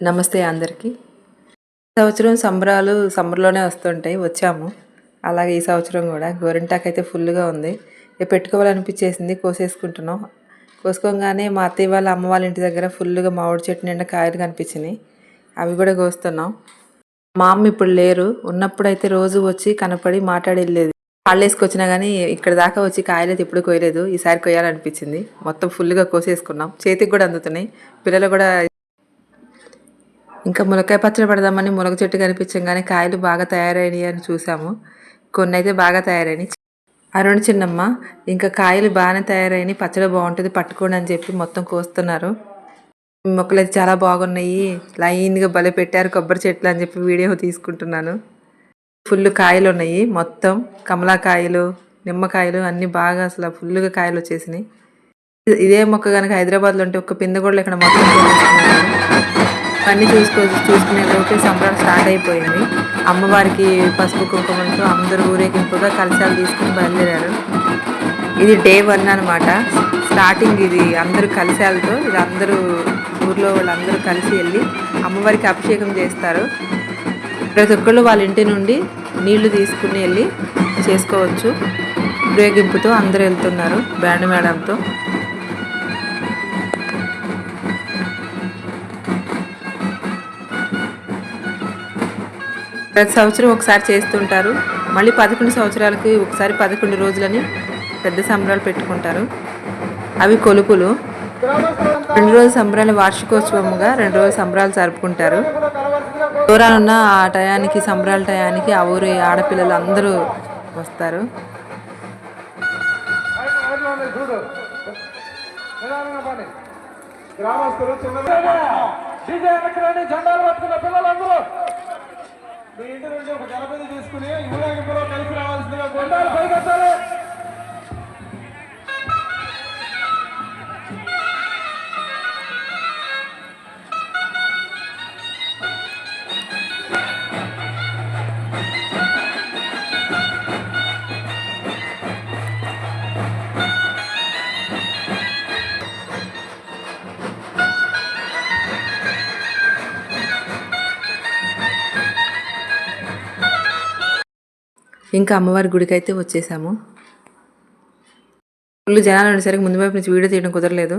నమస్తే అందరికీ. సంవత్సరం సంబరాలు సమ్మర్లోనే వస్తుంటాయి వచ్చాము. అలాగే ఈ సంవత్సరం కూడా గోరింటాకు అయితే ఫుల్గా ఉంది. ఇక పెట్టుకోవాలనిపించేసింది కోసేసుకుంటున్నాం. కోసుకోగానే మా అత్తయ్య వాళ్ళ అమ్మ వాళ్ళ ఇంటి దగ్గర ఫుల్గా మామిడి చెట్టు నిండా కాయలు కనిపించినాయి. అవి కూడా కోస్తున్నాం. మా అమ్మ ఇప్పుడు లేరు. ఉన్నప్పుడు అయితే రోజు వచ్చి కనపడి మాట్లాడి వెళ్ళేది కాళ్ళు వేసుకొచ్చినా కానీ ఇక్కడ దాకా వచ్చి కాయలు అయితే ఎప్పుడు కోయలేదు ఈసారి కొయ్యాలనిపించింది. మొత్తం ఫుల్గా కోసేసుకున్నాం. చేతికి కూడా అందుతున్నాయి. పిల్లలు కూడా ఇంకా ములక్కాయ పచ్చడి పెడదామని ములగ చెట్టు కనిపించగానే కాయలు బాగా తయారైనవి అని చూసాము. కొన్ని అయితే బాగా తయారైనవి అరుణ్ చిన్నమ్మ ఇంకా కాయలు బాగానే తయారైనవి పచ్చడి బాగుంటుంది పట్టుకోండి అని చెప్పి మొత్తం కోస్తున్నారు. మొక్కలు అయితే చాలా బాగున్నాయి. లైన్గా బలి పెట్టారు కొబ్బరి చెట్లు అని చెప్పి వీడియో తీసుకుంటున్నాను. ఫుల్ కాయలు ఉన్నాయి. మొత్తం కమలాకాయలు నిమ్మకాయలు అన్నీ బాగా అసలు ఫుల్గా కాయలు వచ్చేసినాయి. ఇదే మొక్క కనుక హైదరాబాద్లో ఉంటే ఒక్క పిందె కూడా ఇక్కడ మొత్తం అన్నీ చూసుకో చూసుకునే లోపే స్టార్ట్ అయిపోయింది. అమ్మవారికి పసుపు కుంకుమలతో అందరూ ఊరేగింపుగా కలశాలు తీసుకుని బయలుదేరారు. ఇది డే వన్ అనమాట స్టార్టింగ్ ఇది అందరూ కలిశాలతో ఇది అందరూ ఊర్లో వాళ్ళందరూ కలిసి వెళ్ళి అమ్మవారికి అభిషేకం చేస్తారు. ప్రతి ఒక్కళ్ళు వాళ్ళ ఇంటి నుండి నీళ్ళు తీసుకుని వెళ్ళి చేసుకోవచ్చు. ఊరేగింపుతో అందరూ వెళ్తున్నారు బ్యాండ్ మేడంతో. ప్రతి సంవత్సరం ఒకసారి చేస్తుంటారు. మళ్ళీ పదకొండు సంవత్సరాలకి ఒకసారి పదకొండు రోజులని పెద్ద సంబరాలు పెట్టుకుంటారు. అవి కొలుపులు. రెండు రోజుల సంబరాలు వార్షికోత్సవంగా రెండు రోజుల సంబరాలు జరుపుకుంటారు. దూరాలున్న ఆ టయానికి సంబరాల టయానికి ఆ ఊరి ఆడపిల్లలు అందరూ వస్తారు. గ్రామస్తులు చిన్న జెండాలు పట్టుకున్న పిల్లలందరూ ఇంకా అమ్మవారి గుడికి అయితే వచ్చేసాము. ఫుల్ జనాలు ఉండేసరికి ముందు వైపు నుంచి వీడియో తీయడం కుదరలేదు.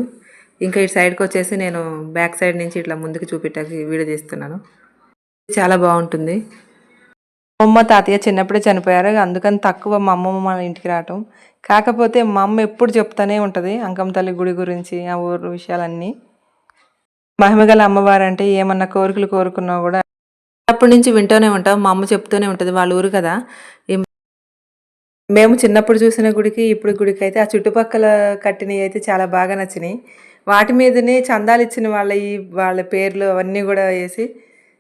ఇంకా ఇటు సైడ్కి వచ్చేసి నేను బ్యాక్ సైడ్ నుంచి ఇట్లా ముందుకు చూపెట్టాకి వీడియో తీస్తున్నాను. చాలా బాగుంటుంది. అమ్మమ్మ తాతయ్య చిన్నప్పుడే చనిపోయారు. అందుకని తక్కువ మా అమ్మమ్మ మన ఇంటికి రావటం. కాకపోతే మా అమ్మ ఎప్పుడు చెప్తానే ఉంటుంది అంకమ్మ తల్లి గుడి గురించి ఆ ఊరు విషయాలన్నీ. మహిమగల అమ్మవారు అంటే ఏమన్నా కోరికలు కోరుకున్నా కూడా అప్పటి నుంచి వింటూనే ఉంటాం. మా అమ్మ చెప్తూనే ఉంటుంది వాళ్ళ ఊరు కదా. మేము చిన్నప్పుడు చూసిన గుడికి ఇప్పుడు గుడికి అయితే ఆ చుట్టుపక్కల కట్టినవి అయితే చాలా బాగా నచ్చినాయి. వాటి మీదనే చందాలు ఇచ్చిన వాళ్ళ ఈ వాళ్ళ పేర్లు అవన్నీ కూడా వేసి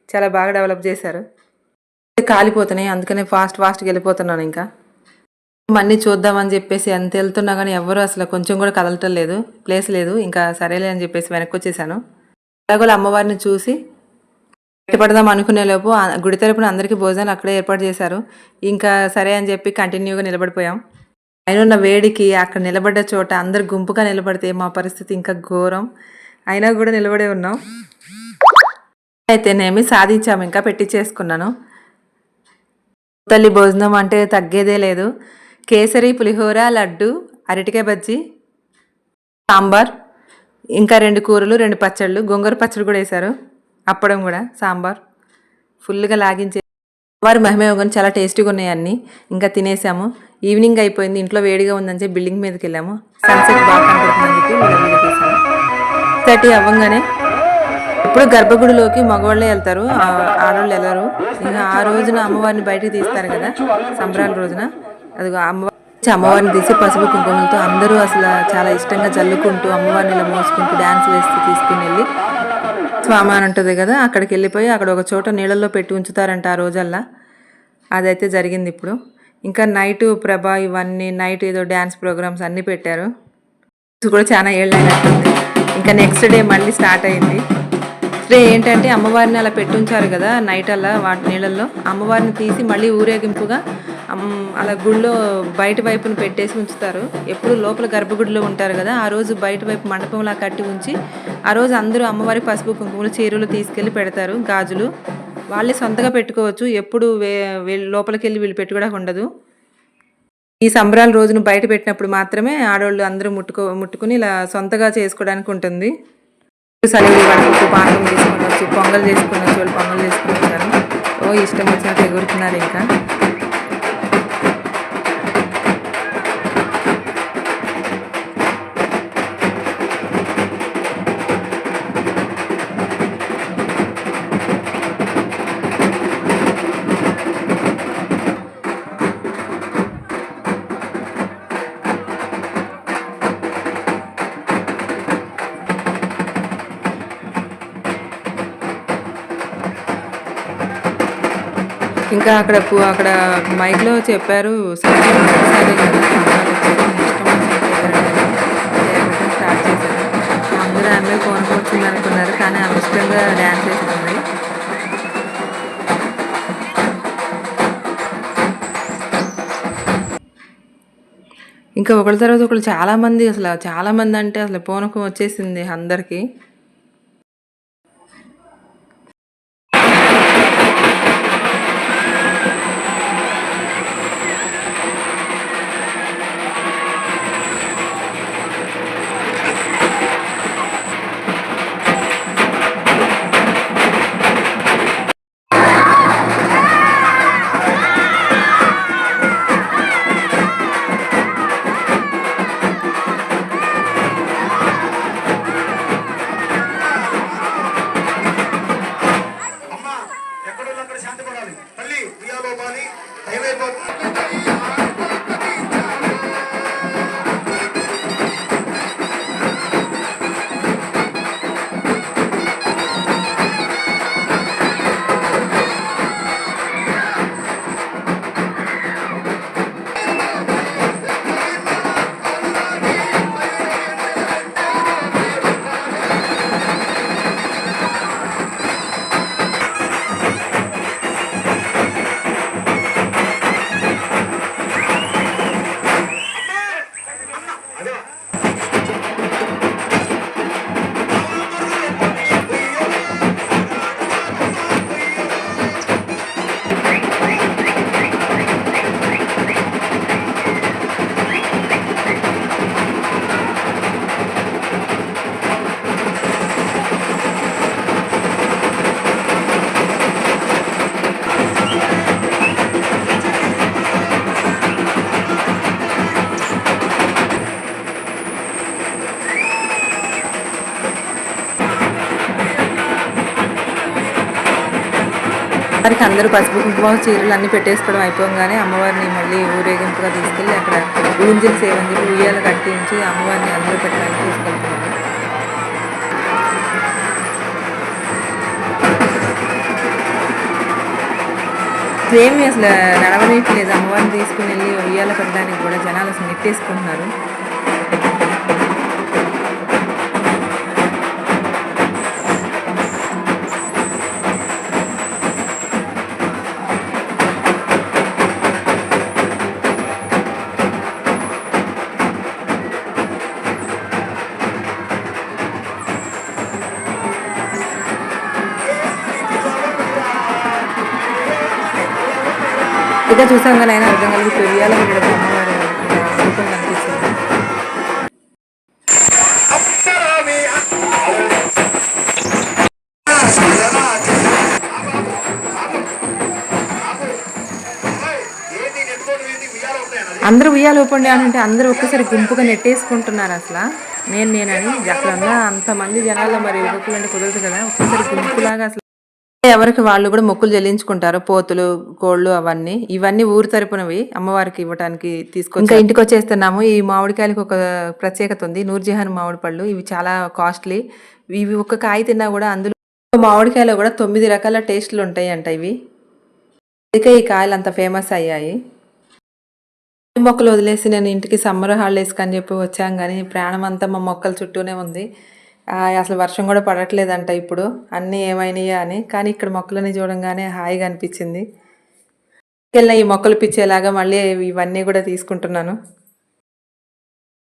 చాలా బాగా డెవలప్ చేశారు. కాలిపోతున్నాయి అందుకనే ఫాస్ట్ ఫాస్ట్గా వెళ్ళిపోతున్నాను ఇంకా. అన్నీ చూద్దామని చెప్పేసి ఎంత వెళ్తున్నా కానీ ఎవరు అసలు కొంచెం కూడా కదలటం లేదు ప్లేస్ లేదు ఇంకా సరేలే అని చెప్పేసి వెనక్కి వచ్చేసాను. అలాగే అమ్మవారిని చూసి బయటపడదాం అనుకునే లోపు గుడి తరపున అందరికీ భోజనాలు అక్కడే ఏర్పాటు చేశారు. ఇంకా సరే అని చెప్పి కంటిన్యూగా నిలబడిపోయాం. ఆయన ఉన్న వేడికి అక్కడ నిలబడ్డ చోట అందరు గుంపుగా నిలబడితే మా పరిస్థితి ఇంకా ఘోరం. అయినా కూడా నిలబడే ఉన్నాం. అయితేనేమి సాధించాము ఇంకా పెట్టించేసుకున్నాను తల్లి భోజనం అంటే తగ్గేదే లేదు. కేసరి పులిహోర లడ్డు అరటికాయ బజ్జీ సాంబార్ ఇంకా రెండు కూరలు రెండు పచ్చళ్ళు గోంగూర పచ్చడి కూడా వేశారు. అప్పడం కూడా సాంబార్. ఫుల్గా లాగించే వారి మహిమే కానీ చాలా టేస్టీగా ఉన్నాయి అన్ని. ఇంకా తినేసాము. ఈవినింగ్ అయిపోయింది. ఇంట్లో వేడిగా ఉందని చెప్పి బిల్డింగ్ మీదకి వెళ్ళాము. సన్సెట్ బాగా కనపడుతుందని చెప్పి థర్టీ అవ్వగానే ఇప్పుడు గర్భగుడిలోకి మగవాళ్ళే వెళ్తారు. ఆడవాళ్ళు వెళ్ళరు ఇంకా ఆ రోజున అమ్మవారిని బయటకు తీస్తారు కదా సంబరాల రోజున. అది అమ్మవారి అమ్మవారిని తీసి పసుపు కుంకుమలతో అందరూ అసలు చాలా ఇష్టంగా జల్లుకుంటూ అమ్మవారిని ఇలా మోసుకుంటూ డ్యాన్స్ వేస్తూ తీసుకుని వెళ్ళి స్వామి అని ఉంటుంది కదా అక్కడికి వెళ్ళిపోయి అక్కడ ఒక చోట నీళ్ళల్లో పెట్టి ఉంచుతారంట ఆ రోజల్లా. అదైతే జరిగింది ఇప్పుడు. ఇంకా నైట్ ప్రభా ఇవన్నీ నైట్ ఏదో డ్యాన్స్ ప్రోగ్రామ్స్ అన్నీ పెట్టారు. ఇది కూడా చాలా ఏళ్ళైనట్టుంది. ఇంకా నెక్స్ట్ డే మళ్ళీ స్టార్ట్ అయింది. డే ఏంటంటే అమ్మవారిని అలా పెట్టుంచారు కదా నైట్ అలా వాటి నీళ్ళల్లో. అమ్మవారిని తీసి మళ్ళీ ఊరేగింపుగా అలా గుడిలో బయట వైపున పెట్టేసి ఉంచుతారు. ఎప్పుడు లోపల గర్భగుడిలో ఉంటారు కదా ఆ రోజు బయట వైపు మండపంలా కట్టి ఉంచి ఆ రోజు అందరూ అమ్మవారి పసుపు కుంకుమలు చీరలు తీసుకెళ్ళి పెడతారు గాజులు. వాళ్ళే సొంతగా పెట్టుకోవచ్చు ఎప్పుడు వే లోపలికి వెళ్ళి వీళ్ళు పెట్టుకోవడానికి ఉండదు. ఈ సంబరాల రోజును బయట పెట్టినప్పుడు మాత్రమే ఆడవాళ్ళు అందరూ ముట్టుకో ముట్టుకుని ఇలా సొంతగా చేసుకోవడానికి ఉంటుంది. సలివిడి వడపప్పు పానకం తీసుకొనొచ్చు పొంగల్ చేసుకొనొచ్చు వాళ్ళు పొంగల్ చేసుకుంటారు. ఓ ఇష్టం వచ్చినట్టు ఎగురుతున్నారు ఇంకా. ఇంకా అక్కడ అక్కడ మైక్లో చెప్పారు స్టార్ట్ చేశారు. అందరూ ఆమె ఫోన్ వచ్చింది అనుకున్నారు కానీ ఆమె ఇష్టంగా డ్యాన్స్ చేస్తుంది ఇంకా ఒకళ్ళ తర్వాత ఒకళ్ళు చాలా మంది అసలు చాలామంది అంటే అసలు పూనకం వచ్చేసింది అందరికీ. అందరూ పసుపు కుంకుమ చీరలు అన్నీ పెట్టేసుకోవడం అయిపోగానే అమ్మవారిని మళ్ళీ ఊరేగింపుగా తీసుకెళ్ళి అక్కడ ఊంజల్ సేవని చెప్పి ఉయ్యాలు కట్టించి అమ్మవారిని అందరూ పెట్టడానికి తీసుకెళ్తున్నారు. ఏమి అసలు నడవనీయట్లేదు. అమ్మవారిని తీసుకుని వెళ్ళి ఉయ్యాల కట్టడానికి కూడా జనాలు అసలు నెట్టేసుకుంటున్నారు. ఇక చూసాం కానీ అయినా అర్థం కలిగి ఉయ్యాల రూపం కనిపిస్తుంది అందరూ ఉయ్యాలు ఊపండి అని అంటే అందరూ ఒక్కసారి గుంపుగా నెట్టేసుకుంటున్నారు అసలు. నేను నేనని అక్కడ ఉన్న అంతమంది జనాలు మరి ఊపులు అంటే కుదరదు కదా. ఒక్కసారి గుంపులాగా అసలు ఎవరికి వాళ్ళు కూడా మొక్కులు చెల్లించుకుంటారు. పోతులు కోళ్ళు అవన్నీ. ఇవన్నీ ఊరు తరపునవి అమ్మవారికి ఇవ్వడానికి తీసుకొని ఇంకా ఇంటికి వచ్చేస్తున్నాము. ఈ మామిడికాయలకు ఒక ప్రత్యేకత ఉంది. నూర్జహాన్ మామిడి పళ్ళు. ఇవి చాలా కాస్ట్లీ. ఇవి ఒక కాయ తిన్నా కూడా అందులో మామిడికాయలో కూడా తొమ్మిది రకాల టేస్ట్లు ఉంటాయి అంట ఇవి. అందుకే ఈ కాయలు అంత ఫేమస్ అయ్యాయి. మొక్కలు వదిలేసి నేను ఇంటికి సమ్మర్ హాలిడేస్కి అని చెప్పి వచ్చాం కానీ ప్రాణం అంతా మా మొక్కల చుట్టూనే ఉంది. అసలు వర్షం కూడా పడట్లేదంట ఇప్పుడు. అన్నీ ఏమైనాయా అని. కానీ ఇక్కడ మొక్కలని చూడంగానే హాయిగా అనిపించింది. వెళ్ళిన ఈ మొక్కలు పిచ్చేలాగా మళ్ళీ ఇవన్నీ కూడా తీసుకుంటున్నాను.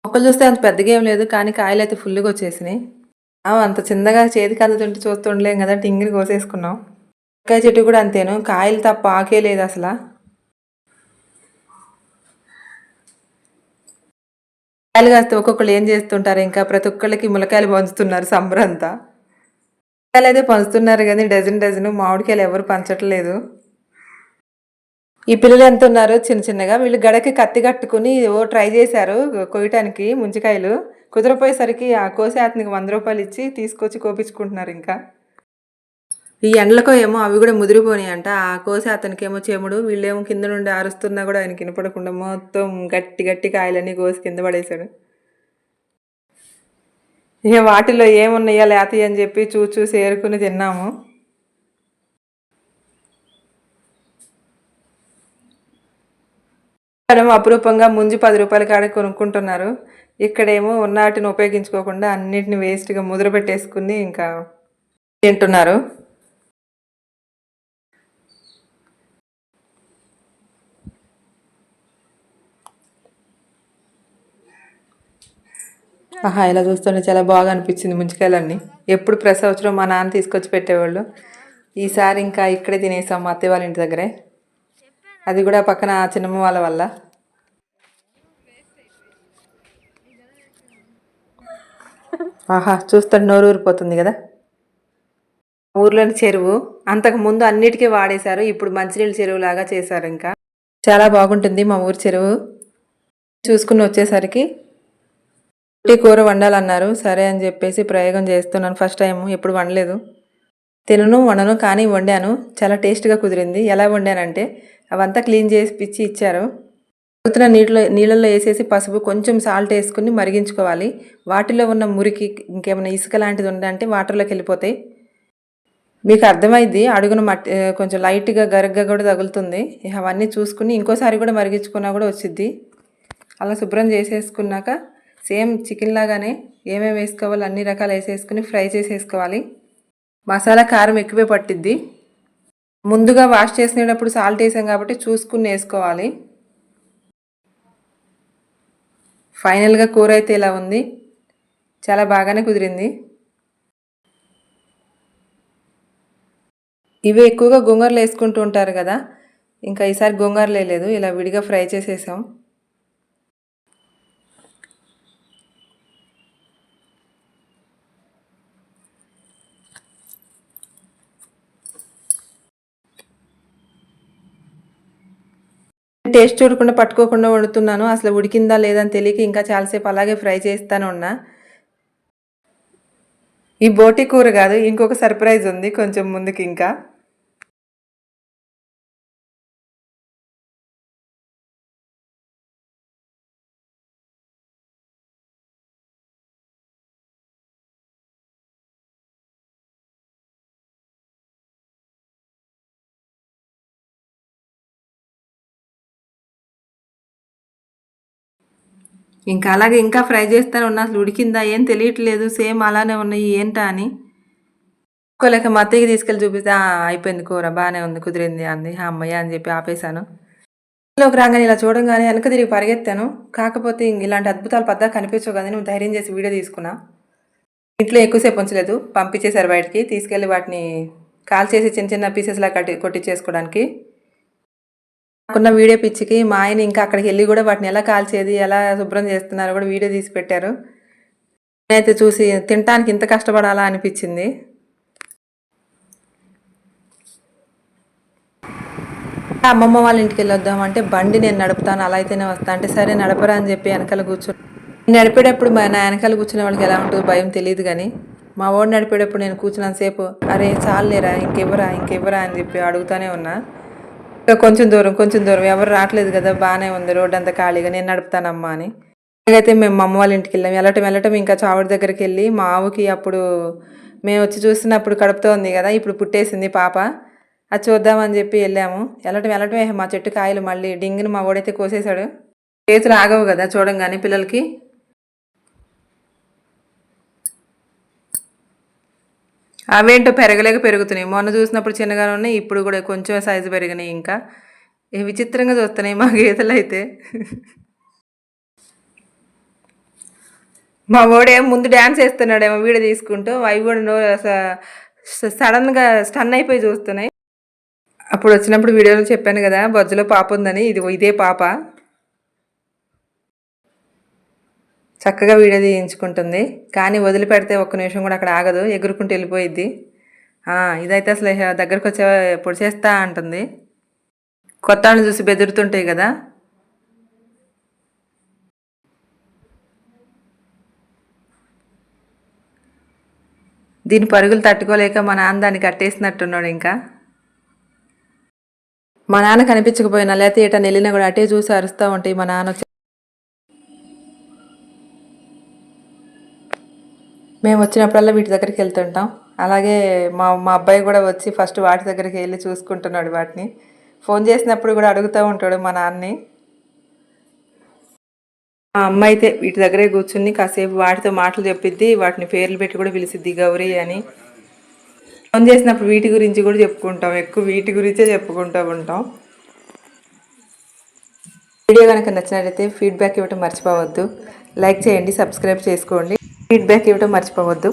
మొక్కలు చూస్తే అంత పెద్దగా ఏం లేదు కానీ కాయలు అయితే ఫుల్గా వచ్చేసినాయి. అంత చిన్నగా చేతికి అందుతుంటే చూస్తుండలేం కదా టింగిని కోసేసుకున్నాం. వంకాయ చెట్టు కూడా అంతేను. కాయలు తప్ప ఆకే లేదు అసలు. కాయలు కాస్తే ఒక్కొక్కరు ఏం చేస్తుంటారు? ఇంకా ప్రతి ఒక్కళ్ళకి ములకాయలు పంచుతున్నారు సమ్మర్ అంతా ములకాయలు అయితే పంచుతున్నారు కానీ డజన్ డజన్ మామిడికాయలు ఎవరు పంచట్లేదు. ఈ పిల్లలు ఎంత ఉన్నారో చిన్న చిన్నగా వీళ్ళు గడకి కత్తి కట్టుకుని ఓ ట్రై చేశారు కొయ్యటానికి ముంచికాయలు కుదరపోయేసరికి ఆ కోసే అతనికి వంద రూపాయలు ఇచ్చి తీసుకొచ్చి కోపించుకుంటున్నారు ఇంకా. ఈ ఎండలకో ఏమో అవి కూడా ముదిరిపోయినాయి అంట ఆ కోసి అతనికి ఏమో చెముడు వీళ్ళేమో కింద నుండి అరుస్తున్నా కూడా ఆయన వినపడకుండా మొత్తం గట్టి గట్టి కాయలన్నీ కోసి కింద పడేశాడు. ఇక వాటిలో ఏమున్నాయా లేతయి అని చెప్పి చూసి చూసి ఏరుకుని తిన్నాము. మనం అపురూపంగా ముంజు పది రూపాయల కాడ కొనుక్కుంటున్నారు. ఇక్కడేమో ఉన్న వాటిని ఉపయోగించుకోకుండా అన్నిటిని వేస్ట్గా ముద్ర పెట్టేసుకుని ఇంకా తింటున్నారు. ఆహా ఇలా చూస్తుంటే చాలా బాగా అనిపించింది ముంచికాయలన్నీ ఎప్పుడు ప్రతి మా నాన్న తీసుకొచ్చి పెట్టేవాళ్ళు. ఈసారి ఇంకా ఇక్కడే తినేసాం మా అత్తయ్య వాళ్ళ ఇంటి దగ్గరే. అది కూడా పక్కన చిన్నమ్మ వాళ్ళ వల్ల. ఆహా చూస్తుంటే నోరు ఊరిపోతుంది కదా. ఊర్లోని చెరువు అంతకు ముందు అన్నిటికీ వాడేశారు ఇప్పుడు మంచినీళ్ళ చెరువు లాగా చేశారు ఇంకా. చాలా బాగుంటుంది మా ఊరి చెరువు. చూసుకుని వచ్చేసరికి ఉట్టి కూర వండాలన్నారు. సరే అని చెప్పేసి ప్రయోగం చేస్తున్నాను. ఫస్ట్ టైం ఎప్పుడు వండలేదు. తినను వండను కానీ వండాను. చాలా టేస్ట్గా కుదిరింది. ఎలా వండానంటే అవంతా క్లీన్ చేసి పిచ్చి ఇచ్చారు. ఉడుకుతున్న నీటిలో నీళ్ళల్లో వేసేసి పసుపు కొంచెం సాల్ట్ వేసుకుని మరిగించుకోవాలి. వాటిలో ఉన్న మురికి ఇంకేమైనా ఇసుక లాంటిది ఉందంటే వాటర్లోకి వెళ్ళిపోతాయి. మీకు అర్థమైంది అడుగున మట్టి కొంచెం లైట్గా గరగ్గా కూడా తగులుతుంది. అవన్నీ చూసుకుని ఇంకోసారి కూడా మరిగించుకున్నా కూడా వచ్చింది అలా శుభ్రం చేసేసుకున్నాక సేమ్ చికెన్ లాగానే ఏమేమి వేసుకోవాలో అన్ని రకాలు వేసేసుకుని ఫ్రై చేసేసుకోవాలి. మసాలా కారం ఎక్కువే పట్టిద్ది. ముందుగా వాష్ చేసినప్పుడు సాల్ట్ వేసాం కాబట్టి చూసుకుని వేసుకోవాలి. ఫైనల్గా కూర అయితే ఇలా ఉంది. చాలా బాగానే కుదిరింది. ఇవి ఎక్కువగా గొంగర్లు వేసుకుంటూ ఉంటారు కదా ఇంకా ఈసారి గొంగర్లు వేయలేదు ఇలా విడిగా ఫ్రై చేసేసాం. టేస్ట్ చూడకుండా పట్టుకోకుండా వండుతున్నాను. అసలు ఉడికిందా లేదని తెలియక ఇంకా చాలాసేపు అలాగే ఫ్రై చేస్తాను ఉన్నా ఈ బోటి కూర కాదు ఇంకొక సర్ప్రైజ్ ఉంది కొంచెం ముందుకు ఇంకా. ఇంకా అలాగే ఇంకా ఫ్రై చేస్తాను ఉన్నా అసలు ఉడికిందా ఏం తెలియట్లేదు సేమ్ అలానే ఉన్నాయి ఏంటా అని. లేక మా అత్తయ్యకి తీసుకెళ్ళి చూపిస్తే అయిపోయింది కూర బాగానే ఉంది కుదిరింది అంది. అమ్మయ్య అని చెప్పి ఆపేశాను. ఇంట్లోకి రాగానే ఇలా చూడంగానే వెనక తిరిగి పరిగెత్తాను. కాకపోతే ఇంక ఇలాంటి అద్భుతాలు పద్దా కనిపించవు కదా నువ్వు ధైర్యం చేసి వీడియో తీసుకున్నా. ఇంట్లో ఎక్కువసేపు ఉంచలేదు పంపించేశారు బయటికి తీసుకెళ్ళి వాటిని కాల్ చేసి చిన్న చిన్న పీసెస్లా కట్టి కొట్టించేసుకోవడానికి నాకున్న వీడియో పిచ్చికి మా ఆయన ఇంకా అక్కడికి వెళ్ళి కూడా వాటిని ఎలా కాల్చేది ఎలా శుభ్రం చేస్తున్నారో కూడా వీడియో తీసి పెట్టారు. నేనైతే చూసి తినటానికి ఇంత కష్టపడాలా అనిపించింది. అమ్మమ్మ వాళ్ళ ఇంటికి వెళ్ళొద్దాం అంటే బండి నేను నడుపుతాను అలా అయితేనే వస్తా అంటే సరే నడపరా అని చెప్పి వెనకాల కూర్చుని నడిపేటప్పుడు మా నా వెనకాల కూర్చునే వాళ్ళకి ఎలా ఉంటుందో భయం తెలియదు కానీ మా వాడు నడిపేటప్పుడు నేను కూర్చున్నంతసేపు అరే చాలేరా ఇంకెవరా ఇంకెవరా అని చెప్పి అడుగుతానే ఉన్నా. కొంచెం దూరం కొంచెం దూరం. ఎవరు రావట్లేదు కదా బాగానే ఉంది. రోడ్ అంతా ఖాళీగా. నేను నడుపుతానమ్మా అని. అయితే మేము మా అమ్మ వాళ్ళ ఇంటికి వెళ్ళాం. వెళ్ళటం వెళ్ళటం ఇంకా చావుడి దగ్గరికి వెళ్ళి మా ఆవుకి అప్పుడు మేము వచ్చి చూసినప్పుడు కడుపుతో ఉంది కదా ఇప్పుడు పుట్టేసింది పాప. అది చూద్దామని చెప్పి వెళ్ళాము. వెళ్ళటం వెళ్ళటమే మా చెట్టు కాయలు మళ్ళీ డింగిని మా ఓడైతే కోసేశాడు. చేతులు ఆగవు కదా చూడంగానే పిల్లలకి. అవేంటో పెరగలేక పెరుగుతున్నాయి. మొన్న చూసినప్పుడు చిన్నగానే ఉన్నాయి ఇప్పుడు కూడా కొంచెం సైజు పెరిగినాయి ఇంకా. ఏ విచిత్రంగా చూస్తున్నాయి మా గీతలు అయితే. మా వాడేమో ముందు డ్యాన్స్ వేస్తున్నాడేమో వీడియో తీసుకుంటూ అవి కూడా నో సడన్గా స్టన్ అయిపోయి చూస్తున్నాయి. అప్పుడు వచ్చినప్పుడు వీడియోలో చెప్పాను కదా బొజ్జలో పాప ఉందని ఇది ఇదే పాప. చక్కగా వీడియో తీయించుకుంటుంది. కానీ వదిలిపెడితే ఒక్క నిమిషం కూడా అక్కడ ఆగదు ఎగురుకుంటూ వెళ్ళిపోయిద్ది. ఇదైతే అసలు దగ్గరకు వచ్చే పొడిచేస్తా అంటుంది. కొత్త చూసి బెదురుతుంటాయి కదా. దీని పరుగులు తట్టుకోలేక మా నాన్న దాన్ని కట్టేసినట్టున్నాడు ఇంకా. మా నాన్న కనిపించకపోయినా లేకపోతే ఇట వెళ్ళినా కూడా అటే చూసి అరుస్తూ ఉంటాయి మా నాన్న మేము వచ్చినప్పుడల్లా వీటి దగ్గరికి వెళ్తుంటాం. అలాగే మా మా అబ్బాయి కూడా వచ్చి ఫస్ట్ వాటి దగ్గరికి వెళ్ళి చూసుకుంటున్నాడు వాటిని. ఫోన్ చేసినప్పుడు కూడా అడుగుతూ ఉంటాడు మా నాన్నని. మా అమ్మ అయితే వీటి దగ్గరే కూర్చుని కాసేపు వాటితో మాటలు చెప్పిద్ది వాటిని పేర్లు పెట్టి కూడా పిలిచిద్ది గౌరీ అని. ఫోన్ చేసినప్పుడు వీటి గురించి కూడా చెప్పుకుంటాం ఎక్కువ వీటి గురించే చెప్పుకుంటూ ఉంటాం. వీడియో కనుక నచ్చినట్లయితే ఫీడ్బ్యాక్ ఇవ్వటం మర్చిపోవద్దు. లైక్ చేయండి సబ్స్క్రైబ్ చేసుకోండి. ఫీడ్బ్యాక్ ఇవ్వడం మర్చిపోవద్దు.